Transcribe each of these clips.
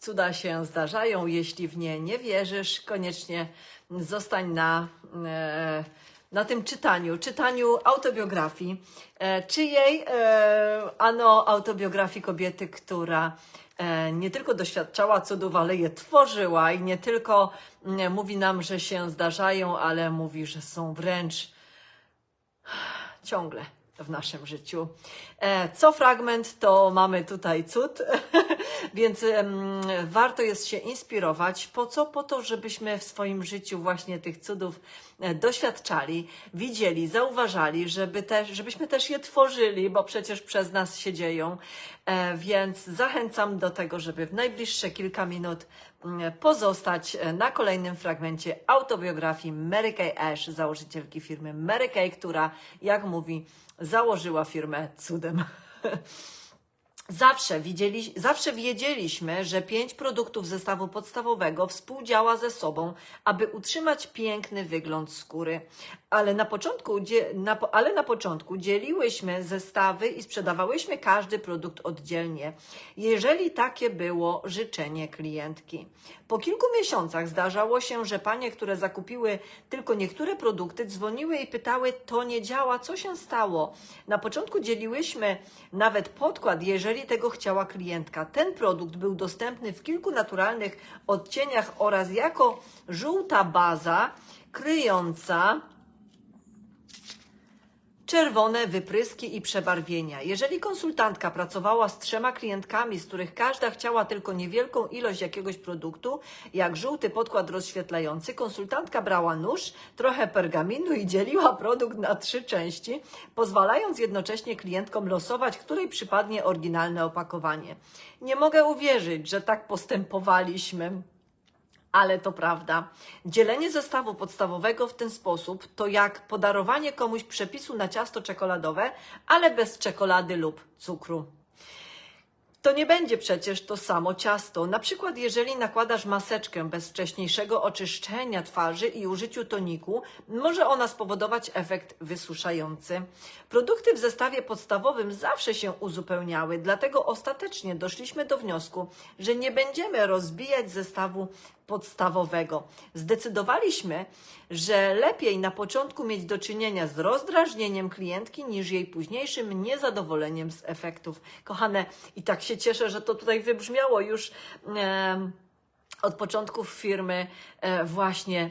Cuda się zdarzają. Jeśli w nie nie wierzysz, koniecznie zostań na, e, na tym czytaniu, czytaniu autobiografii. E, czyjej? E, ano autobiografii kobiety, która nie tylko doświadczała cudów, ale je tworzyła i nie tylko mówi nam, że się zdarzają, ale mówi, że są wręcz ciągle w naszym życiu. Co fragment, to mamy tutaj cud, więc em, warto jest się inspirować. Po co? Po to, żebyśmy w swoim życiu właśnie tych cudów e, doświadczali, widzieli, zauważali, żeby też, żebyśmy też je tworzyli, bo przecież przez nas się dzieją. E, Więc zachęcam do tego, żeby w najbliższe kilka minut pozostać e, na kolejnym fragmencie autobiografii Mary Kay Ash, założycielki firmy Mary Kay, która, jak mówi, założyła firmę cudem. Zawsze, widzieli, zawsze wiedzieliśmy, że pięć produktów zestawu podstawowego współdziała ze sobą, aby utrzymać piękny wygląd skóry. Ale na początku, na, ale na początku dzieliłyśmy zestawy i sprzedawałyśmy każdy produkt oddzielnie, jeżeli takie było życzenie klientki. Po kilku miesiącach zdarzało się, że panie, które zakupiły tylko niektóre produkty, dzwoniły i pytały, to nie działa, co się stało? Na początku dzieliłyśmy nawet podkład, jeżeli tego chciała klientka. Ten produkt był dostępny w kilku naturalnych odcieniach oraz jako żółta baza kryjąca czerwone wypryski i przebarwienia. Jeżeli konsultantka pracowała z trzema klientkami, z których każda chciała tylko niewielką ilość jakiegoś produktu, jak żółty podkład rozświetlający, konsultantka brała nóż, trochę pergaminu i dzieliła produkt na trzy części, pozwalając jednocześnie klientkom losować, której przypadnie oryginalne opakowanie. Nie mogę uwierzyć, że tak postępowaliśmy. Ale to prawda. Dzielenie zestawu podstawowego w ten sposób to jak podarowanie komuś przepisu na ciasto czekoladowe, ale bez czekolady lub cukru. To nie będzie przecież to samo ciasto. Na przykład, jeżeli nakładasz maseczkę bez wcześniejszego oczyszczenia twarzy i użyciu toniku, może ona spowodować efekt wysuszający. Produkty w zestawie podstawowym zawsze się uzupełniały, dlatego ostatecznie doszliśmy do wniosku, że nie będziemy rozbijać zestawu podstawowego. Zdecydowaliśmy, że lepiej na początku mieć do czynienia z rozdrażnieniem klientki niż jej późniejszym niezadowoleniem z efektów. Kochane, i tak się cieszę, że to tutaj wybrzmiało już em, od początków firmy e, właśnie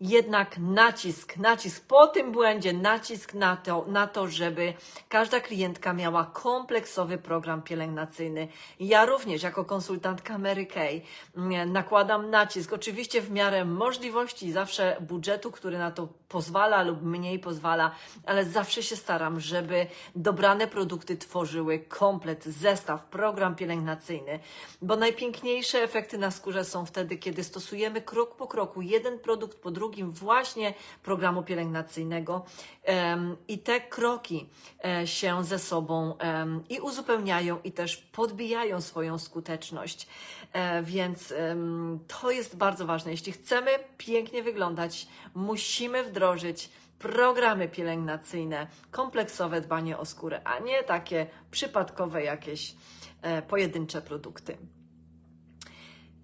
jednak nacisk, nacisk po tym błędzie, nacisk na to, na to, żeby każda klientka miała kompleksowy program pielęgnacyjny. Ja również jako konsultantka Mary Kay mm, nakładam nacisk, oczywiście w miarę możliwości, zawsze budżetu, który na to pozwala lub mniej pozwala, ale zawsze się staram, żeby dobrane produkty tworzyły komplet, zestaw, program pielęgnacyjny, bo najpiękniejsze efekty na skórze są wtedy, kiedy stosujemy krok po kroku, jeden produkt po drugim właśnie programu pielęgnacyjnego i te kroki e, się ze sobą i uzupełniają i też podbijają swoją skuteczność. E, Więc to jest bardzo ważne. Jeśli chcemy pięknie wyglądać, musimy wdrożyć programy pielęgnacyjne, kompleksowe dbanie o skórę, a nie takie przypadkowe jakieś e, pojedyncze produkty.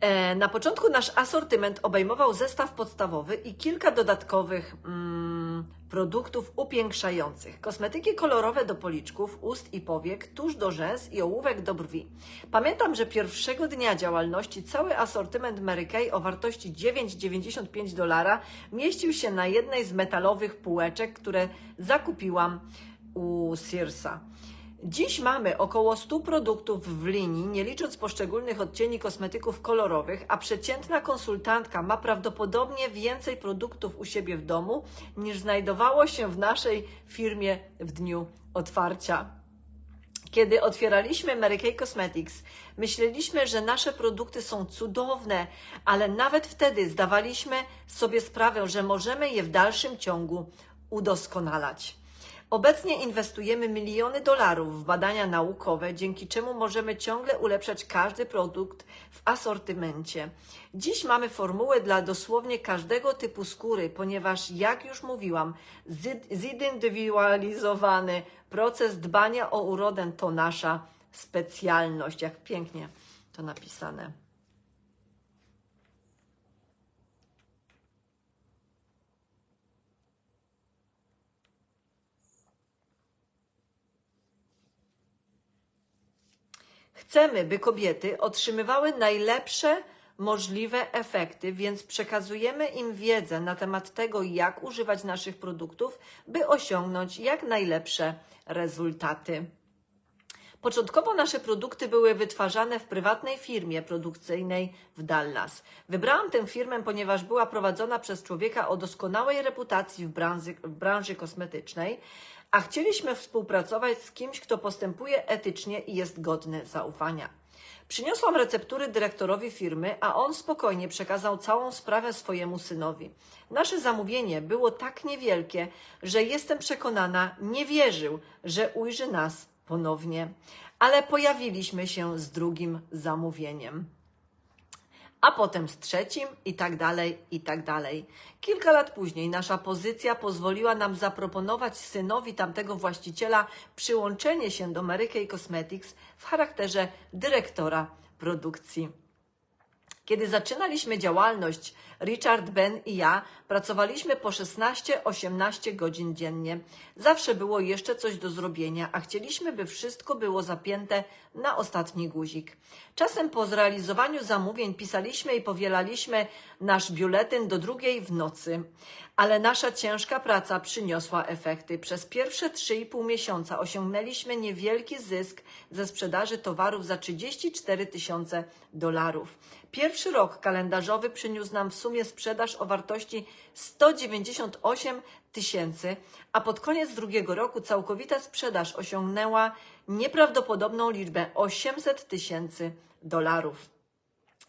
E, Na początku nasz asortyment obejmował zestaw podstawowy i kilka dodatkowych mm, produktów upiększających. Kosmetyki kolorowe do policzków, ust i powiek, tuż do rzęs i ołówek do brwi. Pamiętam, że pierwszego dnia działalności cały asortyment Mary Kay o wartości 9,95 dolara mieścił się na jednej z metalowych półeczek, które zakupiłam u Searsa. Dziś mamy około 100 produktów w linii, nie licząc poszczególnych odcieni kosmetyków kolorowych, a przeciętna konsultantka ma prawdopodobnie więcej produktów u siebie w domu niż znajdowało się w naszej firmie w dniu otwarcia. Kiedy otwieraliśmy Mary Kay Cosmetics, myśleliśmy, że nasze produkty są cudowne, ale nawet wtedy zdawaliśmy sobie sprawę, że możemy je w dalszym ciągu udoskonalać. Obecnie inwestujemy miliony dolarów w badania naukowe, dzięki czemu możemy ciągle ulepszać każdy produkt w asortymencie. Dziś mamy formułę dla dosłownie każdego typu skóry, ponieważ, jak już mówiłam, zi- zindywidualizowany proces dbania o urodę to nasza specjalność. Jak pięknie to napisane. Chcemy, by kobiety otrzymywały najlepsze możliwe efekty, więc przekazujemy im wiedzę na temat tego, jak używać naszych produktów, by osiągnąć jak najlepsze rezultaty. Początkowo nasze produkty były wytwarzane w prywatnej firmie produkcyjnej w Dallas. Wybrałam tę firmę, ponieważ była prowadzona przez człowieka o doskonałej reputacji w branży, w branży kosmetycznej, a chcieliśmy współpracować z kimś, kto postępuje etycznie i jest godny zaufania. Przyniosłam receptury dyrektorowi firmy, a on spokojnie przekazał całą sprawę swojemu synowi. Nasze zamówienie było tak niewielkie, że jestem przekonana, nie wierzył, że ujrzy nas ponownie, ale pojawiliśmy się z drugim zamówieniem. A potem z trzecim i tak dalej, i tak dalej. Kilka lat później nasza pozycja pozwoliła nam zaproponować synowi tamtego właściciela przyłączenie się do Mary Kay Cosmetics w charakterze dyrektora produkcji. Kiedy zaczynaliśmy działalność, Richard, Ben i ja pracowaliśmy po 16-18 godzin dziennie. Zawsze było jeszcze coś do zrobienia, a chcieliśmy, by wszystko było zapięte na ostatni guzik. Czasem po zrealizowaniu zamówień pisaliśmy i powielaliśmy nasz biuletyn do drugiej w nocy, ale nasza ciężka praca przyniosła efekty. Przez pierwsze 3,5 miesiąca osiągnęliśmy niewielki zysk ze sprzedaży towarów za 34 tysiące dolarów. Pierwszy rok kalendarzowy przyniósł nam w sumie sprzedaż o wartości 198 tysięcy, a pod koniec drugiego roku całkowita sprzedaż osiągnęła nieprawdopodobną liczbę 800 tysięcy dolarów.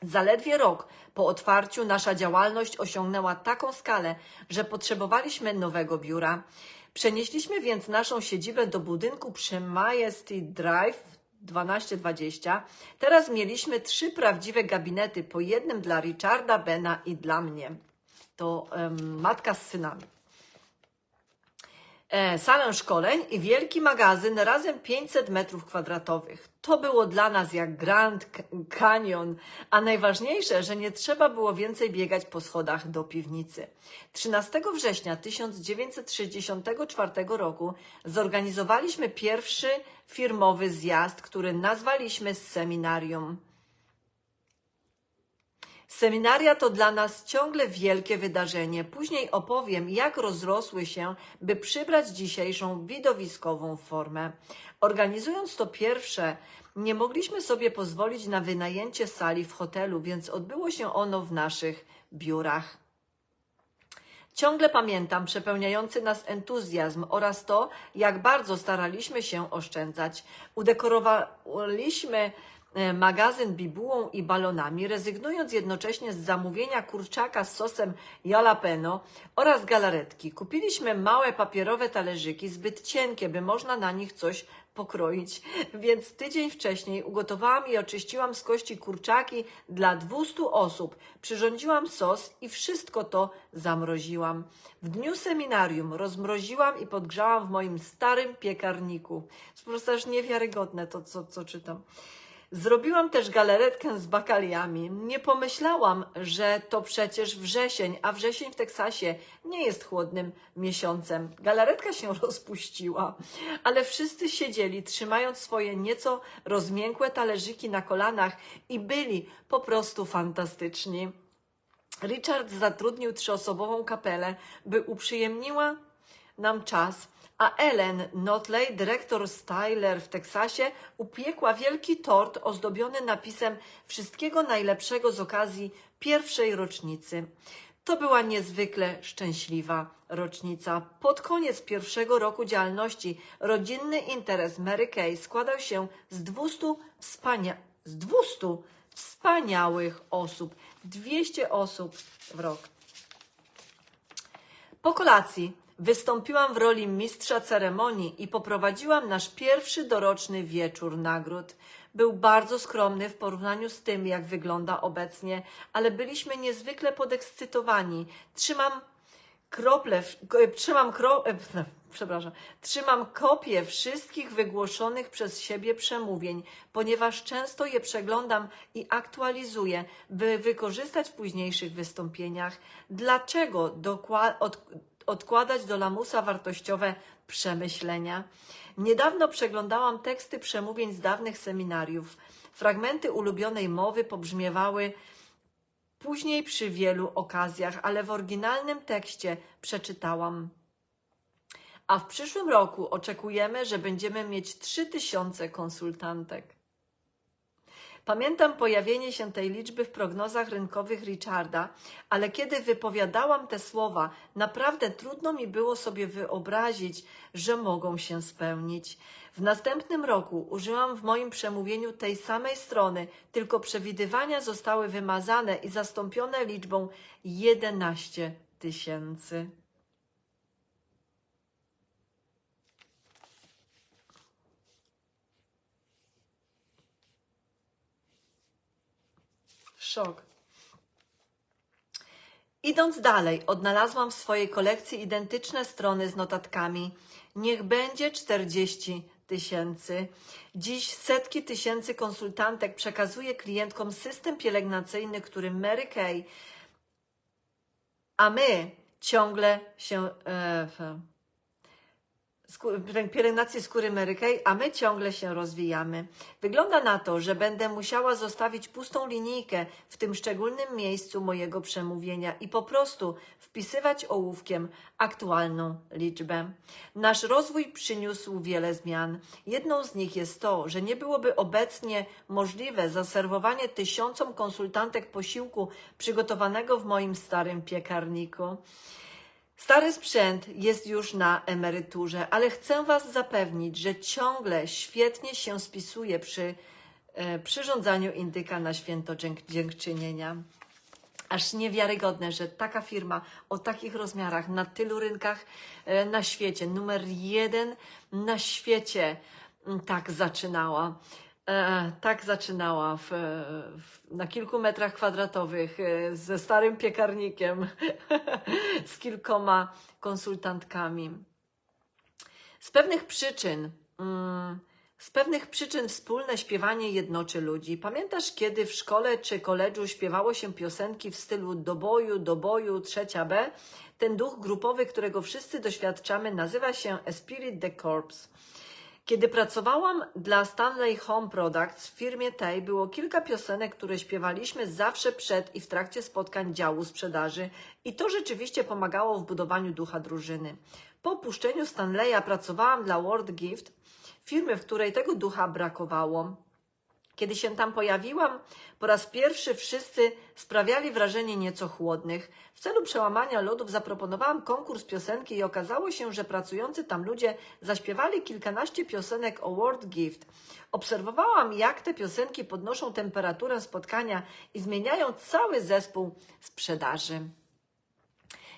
Zaledwie rok po otwarciu nasza działalność osiągnęła taką skalę, że potrzebowaliśmy nowego biura. Przenieśliśmy więc naszą siedzibę do budynku przy Majesty Drive 1220. Teraz mieliśmy trzy prawdziwe gabinety, po jednym dla Richarda, Bena i dla mnie. To em, matka z synami salę szkoleń i wielki magazyn razem 500 metrów kwadratowych. To było dla nas jak Grand Canyon, a najważniejsze, że nie trzeba było więcej biegać po schodach do piwnicy. 13 września 1964 roku zorganizowaliśmy pierwszy firmowy zjazd, który nazwaliśmy seminarium. Seminaria to dla nas ciągle wielkie wydarzenie. Później opowiem, jak rozrosły się, by przybrać dzisiejszą widowiskową formę. Organizując to pierwsze, nie mogliśmy sobie pozwolić na wynajęcie sali w hotelu, więc odbyło się ono w naszych biurach. Ciągle pamiętam przepełniający nas entuzjazm oraz to, jak bardzo staraliśmy się oszczędzać. Udekorowaliśmy magazyn bibułą i balonami, rezygnując jednocześnie z zamówienia kurczaka z sosem jalapeno oraz galaretki. Kupiliśmy małe papierowe talerzyki, zbyt cienkie, by można na nich coś pokroić, więc tydzień wcześniej ugotowałam i oczyściłam z kości kurczaki dla 200 osób, przyrządziłam sos i wszystko to zamroziłam. W dniu seminarium rozmroziłam i podgrzałam w moim starym piekarniku. Jest po prostu aż niewiarygodne to, co, co czytam. Zrobiłam też galaretkę z bakaliami. Nie pomyślałam, że to przecież wrzesień, a wrzesień w Teksasie nie jest chłodnym miesiącem. Galaretka się rozpuściła, ale wszyscy siedzieli, trzymając swoje nieco rozmiękłe talerzyki na kolanach i byli po prostu fantastyczni. Richard zatrudnił trzyosobową kapelę, by uprzyjemniła nam czas, a Ellen Notley, dyrektor Styler w Teksasie, upiekła wielki tort ozdobiony napisem Wszystkiego najlepszego z okazji pierwszej rocznicy. To była niezwykle szczęśliwa rocznica. Pod koniec pierwszego roku działalności rodzinny interes Mary Kay składał się z 200 wspania- z 200 wspaniałych osób. 200 osób w rok. Po kolacji wystąpiłam w roli mistrza ceremonii i poprowadziłam nasz pierwszy doroczny wieczór nagród. Był bardzo skromny w porównaniu z tym, jak wygląda obecnie, ale byliśmy niezwykle podekscytowani. Trzymam krople, k- trzymam kro, e, przepraszam, trzymam kopie wszystkich wygłoszonych przez siebie przemówień, ponieważ często je przeglądam i aktualizuję, by wykorzystać w późniejszych wystąpieniach. Dlaczego dokła- od, odkładać do lamusa wartościowe przemyślenia? Niedawno przeglądałam teksty przemówień z dawnych seminariów. Fragmenty ulubionej mowy pobrzmiewały później przy wielu okazjach, ale w oryginalnym tekście przeczytałam. A w przyszłym roku oczekujemy, że będziemy mieć 3000 konsultantek. Pamiętam pojawienie się tej liczby w prognozach rynkowych Richarda, ale kiedy wypowiadałam te słowa, naprawdę trudno mi było sobie wyobrazić, że mogą się spełnić. W następnym roku użyłam w moim przemówieniu tej samej strony, tylko przewidywania zostały wymazane i zastąpione liczbą 11 tysięcy. Szok. Idąc dalej, odnalazłam w swojej kolekcji identyczne strony z notatkami. Niech będzie 40 tysięcy. Dziś setki tysięcy konsultantek przekazuje klientkom system pielęgnacyjny, który Mary Kay, a my ciągle się. E, pielęgnacji skóry Mary Kay, a my ciągle się rozwijamy. Wygląda na to, że będę musiała zostawić pustą linijkę w tym szczególnym miejscu mojego przemówienia i po prostu wpisywać ołówkiem aktualną liczbę. Nasz rozwój przyniósł wiele zmian. Jedną z nich jest to, że nie byłoby obecnie możliwe zaserwowanie tysiącom konsultantek posiłku przygotowanego w moim starym piekarniku. Stary sprzęt jest już na emeryturze, ale chcę Was zapewnić, że ciągle świetnie się spisuje przy e, przyrządzaniu indyka na święto dzięk, dziękczynienia. Aż niewiarygodne, że taka firma o takich rozmiarach na tylu rynkach e, na świecie, numer jeden na świecie, m, tak zaczynała. E, tak zaczynała w, w, na kilku metrach kwadratowych e, ze starym piekarnikiem, z kilkoma konsultantkami. Z pewnych przyczyn, mm, z pewnych przyczyn wspólne śpiewanie jednoczy ludzi. Pamiętasz, kiedy w szkole czy koledżu śpiewało się piosenki w stylu do boju, do boju, trzecia B? Ten duch grupowy, którego wszyscy doświadczamy, nazywa się Esprit de Corps. Kiedy pracowałam dla Stanley Home Products w firmie tej, było kilka piosenek, które śpiewaliśmy zawsze przed i w trakcie spotkań działu sprzedaży i to rzeczywiście pomagało w budowaniu ducha drużyny. Po opuszczeniu Stanleya pracowałam dla World Gift, firmy, w której tego ducha brakowało. Kiedy się tam pojawiłam, po raz pierwszy wszyscy sprawiali wrażenie nieco chłodnych. W celu przełamania lodów zaproponowałam konkurs piosenki i okazało się, że pracujący tam ludzie zaśpiewali kilkanaście piosenek o World Gift. Obserwowałam, jak te piosenki podnoszą temperaturę spotkania i zmieniają cały zespół sprzedaży.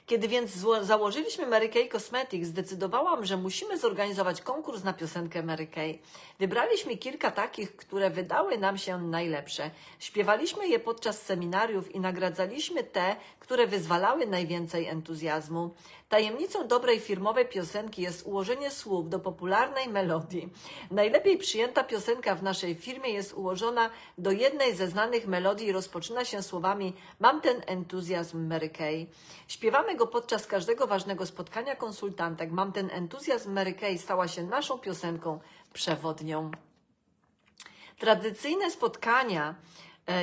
Kiedy więc założyliśmy Mary Kay Cosmetics, zdecydowałam, że musimy zorganizować konkurs na piosenkę Mary Kay. Wybraliśmy kilka takich, które wydały nam się najlepsze. Śpiewaliśmy je podczas seminariów i nagradzaliśmy te, które wyzwalały najwięcej entuzjazmu. Tajemnicą dobrej firmowej piosenki jest ułożenie słów do popularnej melodii. Najlepiej przyjęta piosenka w naszej firmie jest ułożona do jednej ze znanych melodii i rozpoczyna się słowami Mam ten entuzjazm Mary Kay. Śpiewamy go podczas każdego ważnego spotkania konsultantek. Mam ten entuzjazm Mary Kay stała się naszą piosenką przewodnią. Tradycyjne spotkania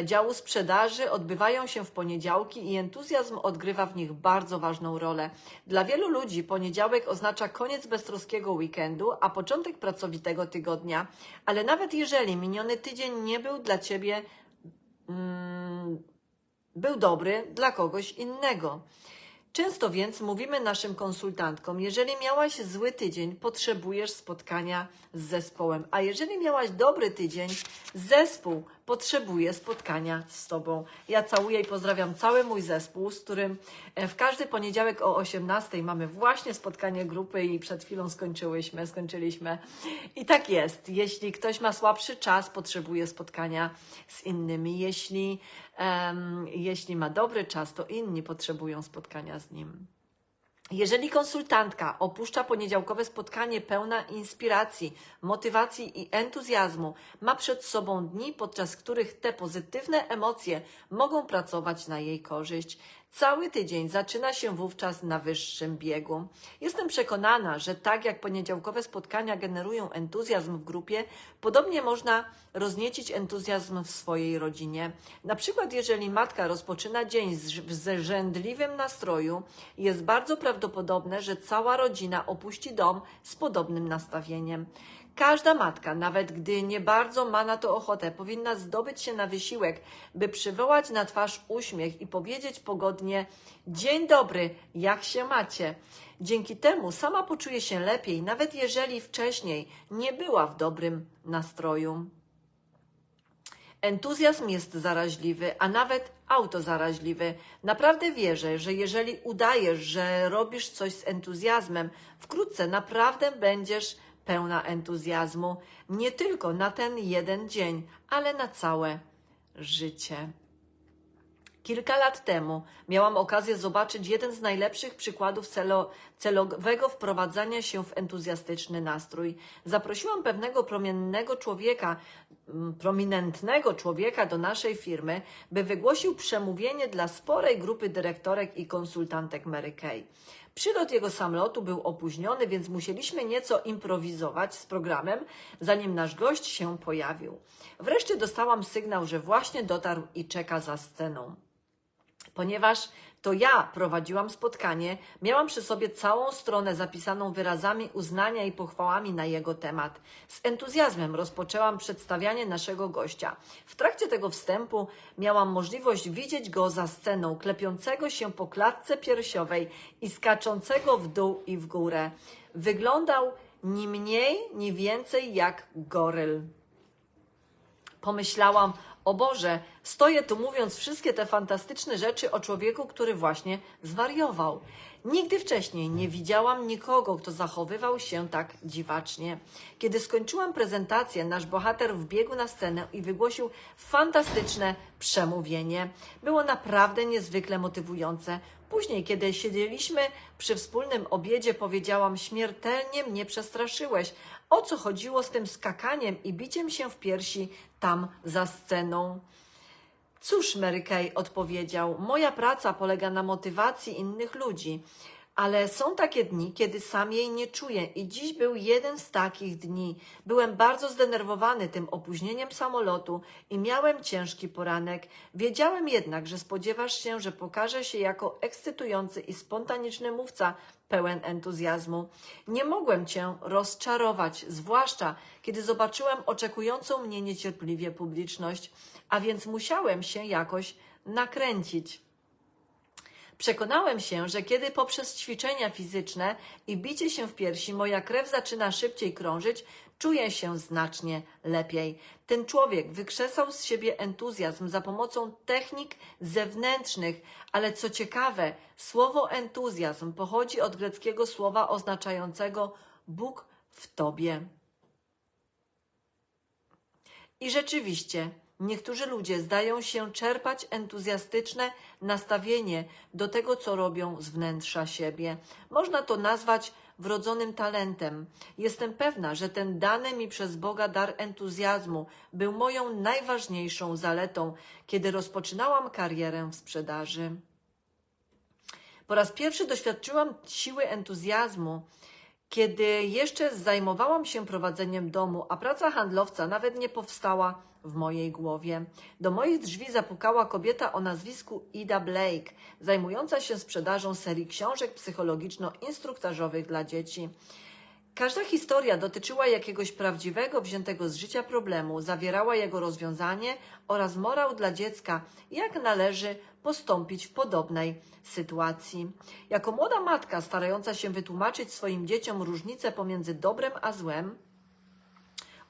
działu sprzedaży odbywają się w poniedziałki i entuzjazm odgrywa w nich bardzo ważną rolę. Dla wielu ludzi poniedziałek oznacza koniec beztroskiego weekendu, a początek pracowitego tygodnia, ale nawet jeżeli miniony tydzień nie był dla Ciebie, mm, był dobry dla kogoś innego. Często więc mówimy naszym konsultantkom, jeżeli miałaś zły tydzień, potrzebujesz spotkania z zespołem, a jeżeli miałaś dobry tydzień, zespół potrzebuje spotkania z Tobą. Ja całuję i pozdrawiam cały mój zespół, z którym e, w każdy poniedziałek o 18 mamy właśnie spotkanie grupy i przed chwilą skończyłyśmy, skończyliśmy. I tak jest. Jeśli ktoś ma słabszy czas, potrzebuje spotkania z innymi. Jeśli, um, jeśli ma dobry czas, to inni potrzebują spotkania z nim. Jeżeli konsultantka opuszcza poniedziałkowe spotkanie pełna inspiracji, motywacji i entuzjazmu, ma przed sobą dni, podczas których te pozytywne emocje mogą pracować na jej korzyść. Cały tydzień zaczyna się wówczas na wyższym biegu. Jestem przekonana, że tak jak poniedziałkowe spotkania generują entuzjazm w grupie, podobnie można rozniecić entuzjazm w swojej rodzinie. Na przykład, jeżeli matka rozpoczyna dzień w zrzędliwym nastroju, jest bardzo prawdopodobne, że cała rodzina opuści dom z podobnym nastawieniem. Każda matka, nawet gdy nie bardzo ma na to ochotę, powinna zdobyć się na wysiłek, by przywołać na twarz uśmiech i powiedzieć pogodnie: Dzień dobry, jak się macie? Dzięki temu sama poczuje się lepiej, nawet jeżeli wcześniej nie była w dobrym nastroju. Entuzjazm jest zaraźliwy, a nawet autozaraźliwy. Naprawdę wierzę, że jeżeli udajesz, że robisz coś z entuzjazmem, wkrótce naprawdę będziesz pełna entuzjazmu. Nie tylko na ten jeden dzień, ale na całe życie. Kilka lat temu miałam okazję zobaczyć jeden z najlepszych przykładów celo, celowego wprowadzania się w entuzjastyczny nastrój. Zaprosiłam pewnego promiennego człowieka, mm, prominentnego człowieka do naszej firmy, by wygłosił przemówienie dla sporej grupy dyrektorek i konsultantek Mary Kay. Przylot jego samolotu był opóźniony, więc musieliśmy nieco improwizować z programem, zanim nasz gość się pojawił. Wreszcie dostałam sygnał, że właśnie dotarł i czeka za sceną. Ponieważ to ja prowadziłam spotkanie, miałam przy sobie całą stronę zapisaną wyrazami uznania i pochwałami na jego temat. Z entuzjazmem rozpoczęłam przedstawianie naszego gościa. W trakcie tego wstępu miałam możliwość widzieć go za sceną, klepiącego się po klatce piersiowej i skaczącego w dół i w górę. Wyglądał ni mniej, ni więcej jak goryl. Pomyślałam, o Boże, stoję tu mówiąc wszystkie te fantastyczne rzeczy o człowieku, który właśnie zwariował. Nigdy wcześniej nie widziałam nikogo, kto zachowywał się tak dziwacznie. Kiedy skończyłam prezentację, nasz bohater wbiegł na scenę i wygłosił fantastyczne przemówienie. Było naprawdę niezwykle motywujące. Później, kiedy siedzieliśmy przy wspólnym obiedzie, powiedziałam: Śmiertelnie mnie przestraszyłeś. O co chodziło z tym skakaniem i biciem się w piersi tam za sceną? Cóż, Mary Kay odpowiedział, moja praca polega na motywacji innych ludzi, ale są takie dni, kiedy sam jej nie czuję i dziś był jeden z takich dni. Byłem bardzo zdenerwowany tym opóźnieniem samolotu i miałem ciężki poranek. Wiedziałem jednak, że spodziewasz się, że pokażę się jako ekscytujący i spontaniczny mówca pełen entuzjazmu. Nie mogłem cię rozczarować, zwłaszcza kiedy zobaczyłem oczekującą mnie niecierpliwie publiczność, a więc musiałem się jakoś nakręcić. Przekonałem się, że kiedy poprzez ćwiczenia fizyczne i bicie się w piersi moja krew zaczyna szybciej krążyć, czuję się znacznie lepiej. Ten człowiek wykrzesał z siebie entuzjazm za pomocą technik zewnętrznych, ale co ciekawe, słowo entuzjazm pochodzi od greckiego słowa oznaczającego Bóg w tobie. I rzeczywiście, niektórzy ludzie zdają się czerpać entuzjastyczne nastawienie do tego, co robią z wnętrza siebie. Można to nazwać wrodzonym talentem. Jestem pewna, że ten dany mi przez Boga dar entuzjazmu był moją najważniejszą zaletą, kiedy rozpoczynałam karierę w sprzedaży. Po raz pierwszy doświadczyłam siły entuzjazmu, kiedy jeszcze zajmowałam się prowadzeniem domu, a praca handlowca nawet nie powstała w mojej głowie. Do moich drzwi zapukała kobieta o nazwisku Ida Blake, zajmująca się sprzedażą serii książek psychologiczno-instruktażowych dla dzieci. Każda historia dotyczyła jakiegoś prawdziwego, wziętego z życia problemu, zawierała jego rozwiązanie oraz morał dla dziecka, jak należy postąpić w podobnej sytuacji. Jako młoda matka starająca się wytłumaczyć swoim dzieciom różnicę pomiędzy dobrem a złem,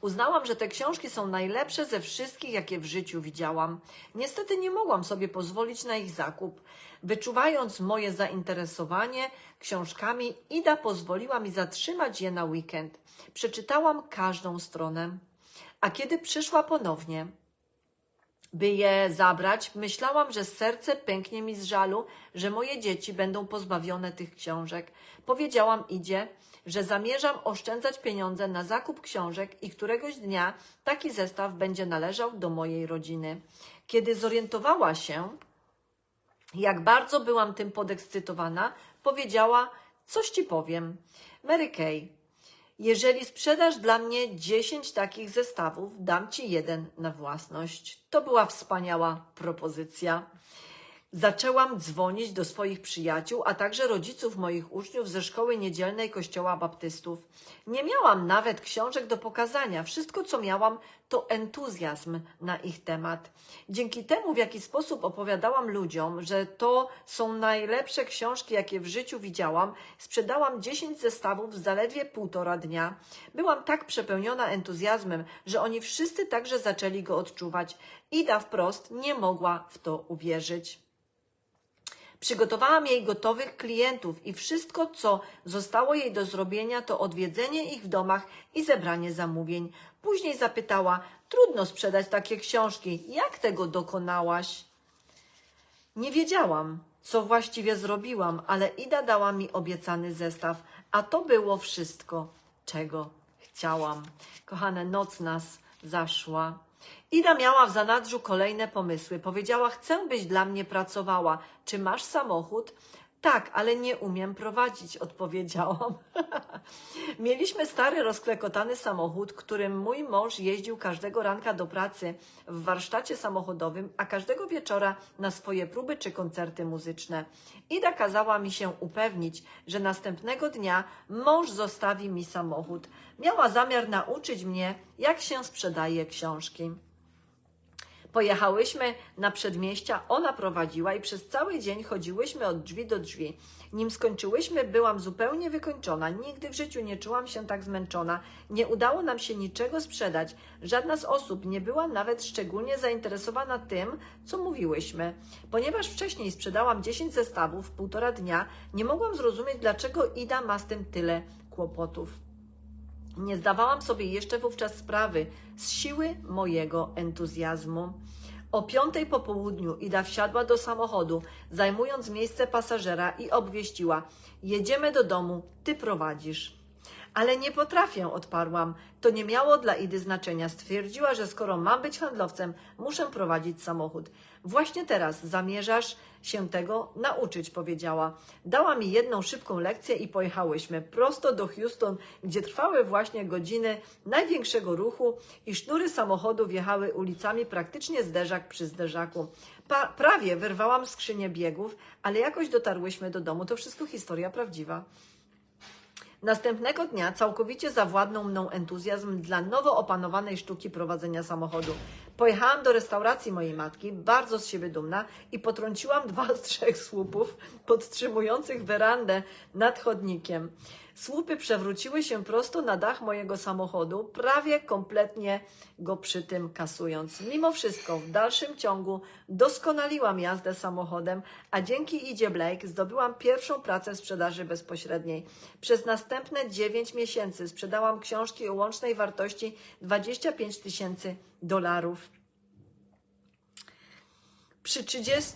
Uznałam, że te książki są najlepsze ze wszystkich, jakie w życiu widziałam. Niestety nie mogłam sobie pozwolić na ich zakup. Wyczuwając moje zainteresowanie książkami, Ida pozwoliła mi zatrzymać je na weekend. Przeczytałam każdą stronę. A kiedy przyszła ponownie, by je zabrać, myślałam, że serce pęknie mi z żalu, że moje dzieci będą pozbawione tych książek. Powiedziałam Idzie, że zamierzam oszczędzać pieniądze na zakup książek i któregoś dnia taki zestaw będzie należał do mojej rodziny. Kiedy zorientowała się, jak bardzo byłam tym podekscytowana, powiedziała: Coś ci powiem. Mary Kay, jeżeli sprzedasz dla mnie 10 takich zestawów, dam ci jeden na własność. To była wspaniała propozycja. Zaczęłam dzwonić do swoich przyjaciół, a także rodziców moich uczniów ze szkoły niedzielnej Kościoła Baptystów. Nie miałam nawet książek do pokazania. Wszystko, co miałam, to entuzjazm na ich temat. Dzięki temu, w jaki sposób opowiadałam ludziom, że to są najlepsze książki, jakie w życiu widziałam, sprzedałam 10 zestawów w zaledwie półtora dnia. Byłam tak przepełniona entuzjazmem, że oni wszyscy także zaczęli go odczuwać. Ida wprost nie mogła w to uwierzyć. Przygotowałam jej gotowych klientów i wszystko, co zostało jej do zrobienia, to odwiedzenie ich w domach i zebranie zamówień. Później zapytała: Trudno sprzedać takie książki. Jak tego dokonałaś? Nie wiedziałam, co właściwie zrobiłam, ale Ida dała mi obiecany zestaw, a to było wszystko, czego chciałam. Kochane, noc nas zaszła. Ida miała w zanadrzu kolejne pomysły. Powiedziała: Chcę, byś dla mnie pracowała. Czy masz samochód? Tak, ale nie umiem prowadzić, odpowiedziałam. Mieliśmy stary, rozklekotany samochód, którym mój mąż jeździł każdego ranka do pracy w warsztacie samochodowym, a każdego wieczora na swoje próby czy koncerty muzyczne. Ida kazała mi się upewnić, że następnego dnia mąż zostawi mi samochód. Miała zamiar nauczyć mnie, jak się sprzedaje książki. Pojechałyśmy na przedmieścia, ona prowadziła i przez cały dzień chodziłyśmy od drzwi do drzwi. Nim skończyłyśmy, byłam zupełnie wykończona. Nigdy w życiu nie czułam się tak zmęczona. Nie udało nam się niczego sprzedać. Żadna z osób nie była nawet szczególnie zainteresowana tym, co mówiłyśmy. Ponieważ wcześniej sprzedałam 10 zestawów w półtora dnia, nie mogłam zrozumieć, dlaczego Ida ma z tym tyle kłopotów. Nie zdawałam sobie jeszcze wówczas sprawy z siły mojego entuzjazmu. O piątej po południu Ida wsiadła do samochodu, zajmując miejsce pasażera i obwieściła: Jedziemy do domu, ty prowadzisz. Ale nie potrafię, odparłam. To nie miało dla Idy znaczenia. Stwierdziła, że skoro mam być handlowcem, muszę prowadzić samochód. Właśnie teraz zamierzasz się tego nauczyć, powiedziała. Dała mi jedną szybką lekcję i pojechałyśmy prosto do Houston, gdzie trwały właśnie godziny największego ruchu i sznury samochodów jechały ulicami praktycznie zderzak przy zderzaku. Pa prawie wyrwałam skrzynię biegów, ale jakoś dotarłyśmy do domu. To wszystko historia prawdziwa. Następnego dnia całkowicie zawładnął mną entuzjazm dla nowo opanowanej sztuki prowadzenia samochodu. Pojechałam do restauracji mojej matki, bardzo z siebie dumna, i potrąciłam dwa z trzech słupów podtrzymujących werandę nad chodnikiem. Słupy przewróciły się prosto na dach mojego samochodu, prawie kompletnie go przy tym kasując. Mimo wszystko, w dalszym ciągu doskonaliłam jazdę samochodem, a dzięki Idzie Blake zdobyłam pierwszą pracę w sprzedaży bezpośredniej. Przez następne 9 miesięcy sprzedałam książki o łącznej wartości 25 tysięcy dolarów. Przy 30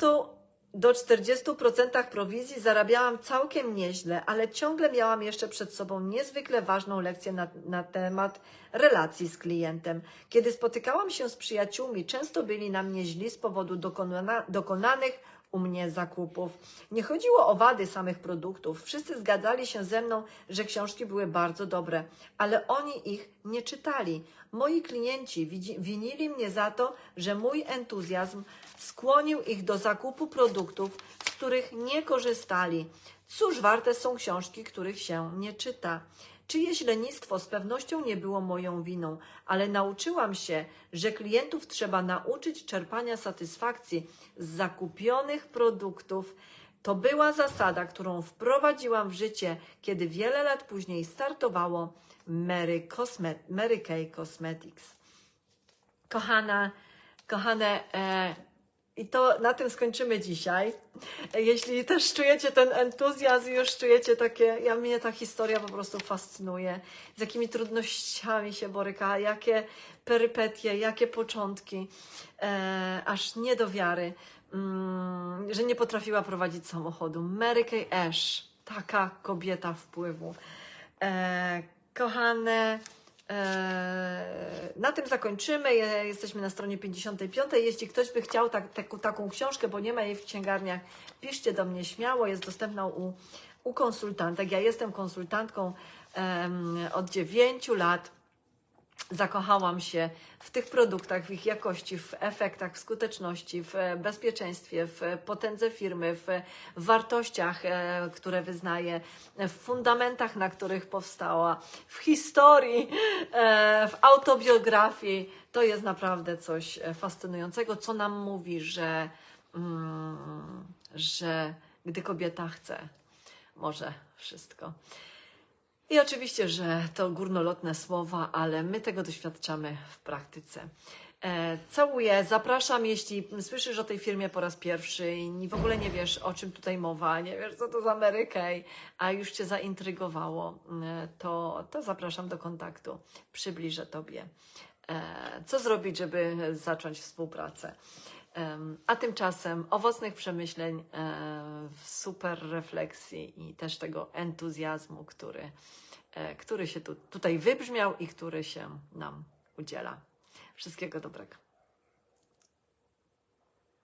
do 40% prowizji zarabiałam całkiem nieźle, ale ciągle miałam jeszcze przed sobą niezwykle ważną lekcję na, na temat relacji z klientem. Kiedy spotykałam się z przyjaciółmi, często byli na mnie źli z powodu dokona, dokonanych u mnie zakupów. Nie chodziło o wady samych produktów. Wszyscy zgadzali się ze mną, że książki były bardzo dobre, ale oni ich nie czytali. Moi klienci winili mnie za to, że mój entuzjazm skłonił ich do zakupu produktów, z których nie korzystali. Cóż warte są książki, których się nie czyta? Czyjeś lenistwo z pewnością nie było moją winą, ale nauczyłam się, że klientów trzeba nauczyć czerpania satysfakcji z zakupionych produktów. To była zasada, którą wprowadziłam w życie, kiedy wiele lat później startowało Mary, Cosmet Mary Kay Cosmetics. Kochana, kochane, e, I to na tym skończymy dzisiaj. Jeśli też czujecie ten entuzjazm, już czujecie takie, ja mnie ta historia po prostu fascynuje, z jakimi trudnościami się boryka, jakie perypetie, jakie początki, e, aż nie do wiary, mm, że nie potrafiła prowadzić samochodu. Mary Kay Ash, taka kobieta wpływu. E, kochane, na tym zakończymy. Je- Jesteśmy na stronie 55. Jeśli ktoś by chciał tak, taką- taką książkę, bo nie ma jej w księgarniach, piszcie do mnie śmiało. Jest dostępna u, u konsultantek. Ja jestem konsultantką em, od 9 lat zakochałam się w tych produktach, w ich jakości, w efektach, w skuteczności, w bezpieczeństwie, w potędze firmy, w wartościach, e, które wyznaję, w fundamentach, na których powstała, w historii, e, w autobiografii. To jest naprawdę coś e, fascynującego, co nam mówi, że, mm, że gdy kobieta chce, może wszystko. I oczywiście, że to górnolotne słowa, ale my tego doświadczamy w praktyce. E, całuję, zapraszam, jeśli słyszysz o tej firmie po raz pierwszy i w ogóle nie wiesz, o czym tutaj mowa, nie wiesz, co to za Mary Kay, a już Cię zaintrygowało, e, to, to zapraszam do kontaktu, przybliżę Tobie, e, co zrobić, żeby zacząć współpracę. A tymczasem owocnych przemyśleń, e, super refleksji i też tego entuzjazmu, który, e, który się tu, tutaj wybrzmiał i który się nam udziela. Wszystkiego dobrego.